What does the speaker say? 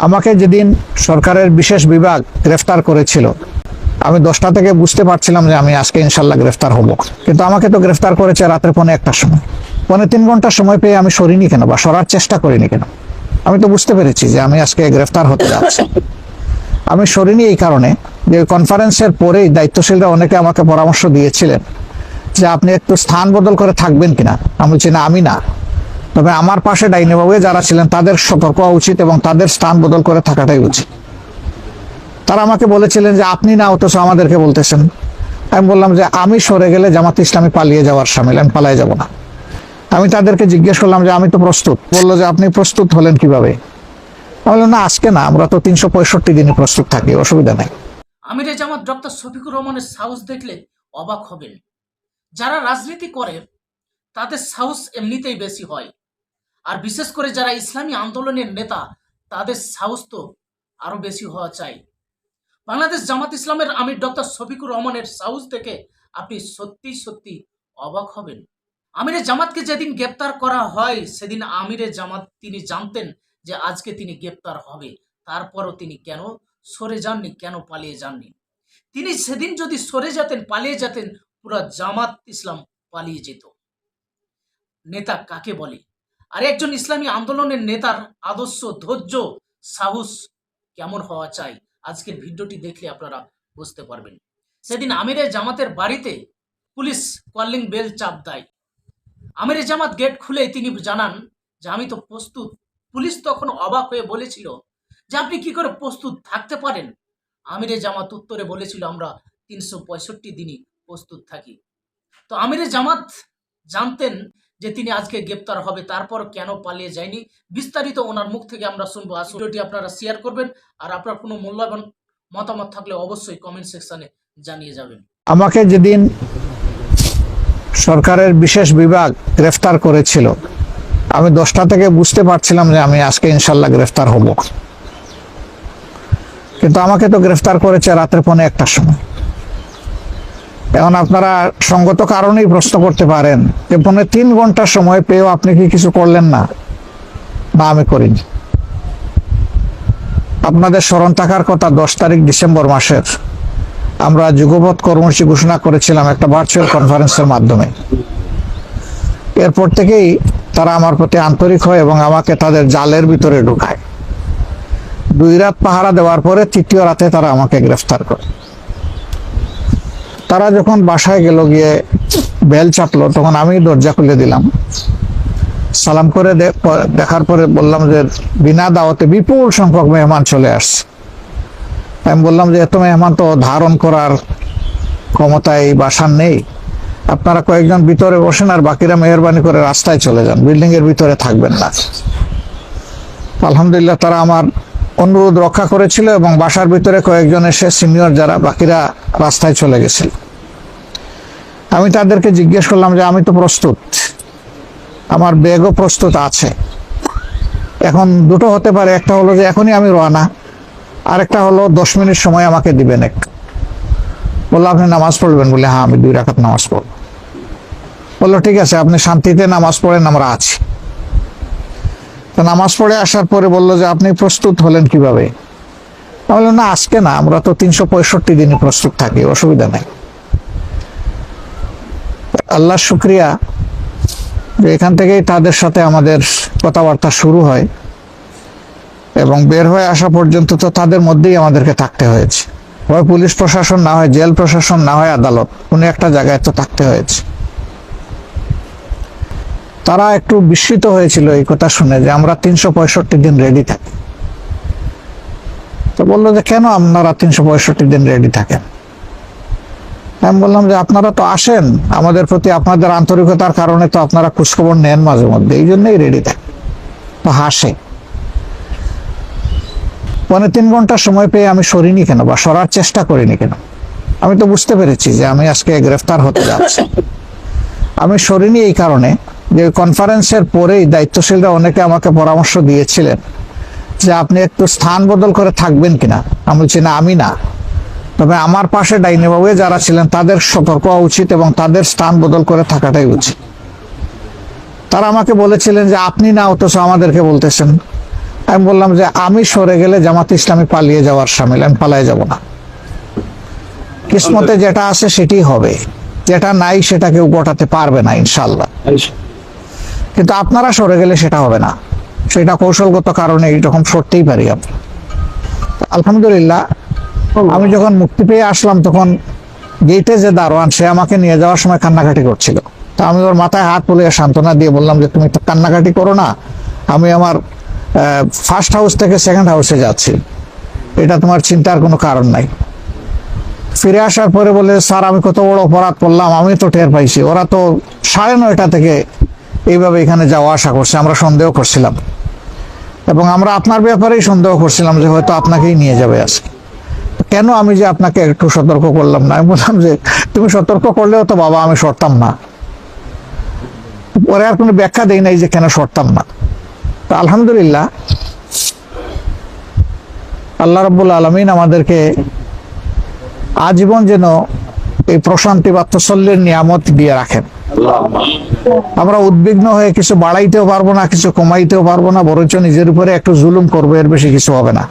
আমাকে যেদিন সরকারের বিশেষ বিভাগ গ্রেফতার করেছিল, আমি দশটা থেকে বুঝতে পারছিলাম যে আমি আজকে ইনশাল্লাহ গ্রেফতার হব। কিন্তু আমাকে তো গ্রেফতার করেছে রাত্রে পনে একটার সময়। পৌনে তিন ঘণ্টা সময় পেয়ে আমি সরিনি কেন বা সরার চেষ্টা করিনি কেন? আমি তো বুঝতে পেরেছি যে আমি আজকে গ্রেফতার হতে যাচ্ছি। আমি সরিনি এই কারণে যে কনফারেন্সের পরেই দায়িত্বশীলরা অনেকে আমাকে পরামর্শ দিয়েছিলেন যে আপনি একটু স্থান বদল করে থাকবেন কিনা। আমি বলছি, না, আমি না। তবে আমার পাশে ডাইনিবাবু যারা ছিলেন, তাদের সতর্ক হওয়া উচিত এবং তাদের স্থান বদল করে থাকাটাই উচিত। তারা আমাকে বলেছিলেন যে, আপনি না, অথচ আমাদেরকে বলতেছেন। আমি বললাম যে, আমি সরে গেলে জামাত ইসলামী পালিয়ে যাওয়ার সামিল, আমি পালাই যাব না। আমি তাদেরকে জিজ্ঞেস করলাম যে, আমি তো প্রস্তুত। বলল যে, আপনি প্রস্তুত হলেন কীভাবে? বললাম, না, আজকে না, আমরা তো তিনশো পঁয়ষট্টি দিনই প্রস্তুত থাকি, অসুবিধা নেই। আমিরে জামাত ডক্টর শফিকুর রহমানের সাহস দেখলে অবাক হবেন। যারা রাজনীতি করে, তাদের সাহস এমনিতেই বেশি হয়। আর বিশেষ করে যারা ইসলামী আন্দোলনের নেতা, তাদের সাহস তো আরও বেশি হওয়া চাই। বাংলাদেশ জামাত ইসলামের আমির ডক্টর শফিকুর রহমানের সাহস দেখে আপনি সত্যি সত্যি অবাক হবেন। আমিরে জামাতকে যেদিন গ্রেপ্তার করা হয়, সেদিন আমিরে জামাত তিনি জানতেন যে আজকে তিনি গ্রেপ্তার হবে। তারপরও তিনি কেন সরে যাননি, কেন পালিয়ে যাননি? তিনি সেদিন যদি সরে যেতেন, পালিয়ে যেতেন, পুরো জামাত ইসলাম পালিয়ে যেত। নেতা কাকে বলে? আর একজন ইসলামী আন্দোলনের নেতার আদর্শ, ধৈর্য, সাহস কেমন হওয়া চাই? আজকের ভিডিওটি দেখলে আপনারা বুঝতে পারবেন। সেদিন আমিরের জামাতের বাড়িতে পুলিশ কলিং বেল চাপ দেয়। আমিরের জামাত গেট খুলে তিনি জানান যে, আমি তো প্রস্তুত। পুলিশ তখন অবাক হয়ে বলেছিল যে, আপনি কি করে প্রস্তুত থাকতে পারেন? আমিরে জামাত উত্তরে বলেছিল, আমরা তিনশো পঁয়ষট্টি দিনই প্রস্তুত থাকি। তো আমিরে জামাত জানতেন যে তিনি আজকে গ্রেপ্তার হবে, তারপর কেন পালিয়ে যায়নি? বিস্তারিত ওনার মুখ থেকে আমরা শুনব। আর ভিডিওটি আপনারা শেয়ার করবেন। আর আপনার কোনো মূল্যবান মতামত থাকলে অবশ্যই কমেন্ট সেকশনে জানিয়ে যাবেন। আমাকে যেদিন সরকারের বিশেষ বিভাগ গ্রেফতার করেছিল, আমি দশটা থেকে বুঝতে পারছিলাম যে আমি আজকে ইনশাল্লাহ গ্রেফতার হব। কিন্তু আমাকে তো গ্রেফতার করেছে রাত্রে পৌনে একটার সময়। এখন আপনারা সঙ্গত কারণেই প্রশ্ন করতে পারেন যে পনেরো তিন ঘণ্টা সময় পেয়েও আপনি কি কিছু করলেন না? না আমি করিনি। আপনাদের স্মরণ থাকার কথা দশ তারিখ ডিসেম্বর মাসের আমরা যুগপথ কর্মসূচি ঘোষণা করেছিলাম একটা ভার্চুয়াল কনফারেন্সের মাধ্যমে। এরপর থেকেই তারা আমার প্রতি আন্তরিক হয় এবং আমাকে তাদের জালের ভিতরে ঢুকায়। দুই রাত পাহারা দেওয়ার পরে তৃতীয় রাতে তারা আমাকে গ্রেফতার করে। তারা যখন বাসায় গেল গিয়ে বেল চাপলো, তখন আমি দরজা খুলে দিলাম। সালাম করে দেখার পরে বললাম যে, বিনা দাওয়াতে বিপুল সংখ্যক মেহমান চলে আসছে। আমি বললাম যে, এত মেহমান তো ধারণ করার ক্ষমতা এই বাসার নেই। আপনারা কয়েকজন ভিতরে বসেন আর বাকিরা মেহরবানি করে রাস্তায় চলে যান বিল্ডিং এর ভিতরে থাকবেন না। আলহামদুলিল্লাহ, তারা আমার অনুরোধ রক্ষা করেছিল এবং বাসার ভিতরে কয়েকজন এসে সিনিয়র যারা, বাকিরা রাস্তায় চলে গেছিল। আমি তাদেরকে জিজ্ঞেস করলাম যে আমি তো প্রস্তুত। আমার ব্যাগও প্রস্তুত আছে। এখন দুটো হতে পারে, একটা হলো যে এখনই আমি রওনা, আরেকটা হলো দশ মিনিট সময় আমাকে দিবেন এক। বলল, আপনি নামাজ পড়বেন? বলে হ্যাঁ আমি দুই রাখাত নামাজ পড়ব। বলল, ঠিক আছে, আপনি শান্তিতে নামাজ পড়েন, আমরা আছি। তো নামাজ পড়ে আসার পরে বলল যে, আপনি প্রস্তুত হলেন কীভাবে? না, আজকে না, আমরা তো তিনশো পঁয়ষট্টি দিনই প্রস্তুত থাকি, অসুবিধা নেই। আল্লাহ শুক্রিয়া যে এখান থেকেই তাদের সাথে আমাদের কথাবার্তা শুরু হয় এবং বের হয়ে আসা পর্যন্ত তো তাদের মধ্যেই আমাদেরকে থাকতে হয়েছে। হয় পুলিশ প্রশাসন, না হয় জেল প্রশাসন, না হয় আদালত, কোনো একটা জায়গায় তো থাকতে হয়েছে। তারা একটু বিস্মিত হয়েছিল এই কথা শুনে যে আমরা তিনশো পঁয়ষট্টি দিন রেডি থাকি। তো বলল যে কেন আপনারা তিনশো পঁয়ষট্টি দিন রেডি থাকেন? আমি বললাম যে আপনারা তো আসেন, আমাদের প্রতি আপনাদের আন্তরিকতার কারণে তো আপনারা খোঁজখবর নেন মাঝে মধ্যে, এই জন্যই রেডি থাকে। তো হাসে। পৌনে তিন ঘণ্টা সময় পেয়ে আমি সরিনি কেন বা সরার চেষ্টা করিনি কেন? আমি তো বুঝতে পেরেছি যে আমি আজকে গ্রেফতার হতে যাচ্ছি। আমি সরিনি এই কারণে যে কনফারেন্সের পরেই দায়িত্বশীলরা অনেকে আমাকে পরামর্শ দিয়েছিলেন যে আপনি একটু স্থান বদল করে থাকবেন কিনা। আমি বলছি, না, আমি না। তবে আমার পাশে ডাইনিবাবু যারা ছিলেন, তাদের সতর্ক হওয়া উচিত এবং তাদের স্থান বদল করে থাকাটাই উচিত। তারা আমাকে বলেছিলেন যে, আপনি না, অথচ আমাদেরকে বলতেছেন। আমি বললাম যে, আমি সরে গেলে জামাত ইসলামী পালিয়ে যাওয়ার সামিল, আমি পালিয়ে যাব না। কিসমতে যেটা আছে সেটি হবে। যেটা নাই সেটা কেউ গোটাতে পারবে না ইনশাল্লাহ কিন্তু আপনারা সরে গেলে সেটা হবে না। সেটা কৌশলগত কারণে এইরকম সরতেই পারি আমরা। আলহামদুলিল্লাহ আমি যখন মুক্তি পেয়ে আসলাম, তখন গেটে যে দারোয়ান, সে আমাকে নিয়ে যাওয়ার সময় কান্নাকাটি করছিল। তা আমি ওর মাথায় হাত তুলে সান্ত্বনা দিয়ে বললাম যে, তুমি কান্নাকাটি করো না। আমি আমার ফার্স্ট হাউস থেকে সেকেন্ড হাউসে যাচ্ছি। এটা তোমার চিন্তার কোনো কারণ নাই। ফিরে আসার পরে বলে, স্যার, আমি কত বড় অপরাধ করলাম, আমি তো টের পাইছি। ওরা তো সাড়ে নয়টা থেকে এইভাবে এখানে যাওয়া আসা করছে, আমরা সন্দেহ করছিলাম। এবং আমরা আপনার ব্যাপারেই সন্দেহ করছিলাম যে হয়তো আপনাকেই নিয়ে যাবে আজকে। কেন আমি যে আপনাকে একটু সতর্ক করলাম না? আমি বললাম যে, তুমি সতর্ক করলেও তো বাবা আমি সরতাম না। পরে আর কোনো ব্যাখ্যা দেই নাই যে কেন সরতাম না। তো আলহামদুলিল্লাহ, আল্লাহ রব্বুল আলমিন আমাদেরকে আজীবন যেন এই প্রশান্তি বা তসল্যের নিয়ামত দিয়ে রাখেন। আমরা উদ্বিগ্ন হয়ে কিছু বাড়াইতেও পারব না, কিছু কমাইতেও পারব না, বরঞ্চ নিজের উপরে একটু জুলুম করব, এর বেশি কিছু হবে না।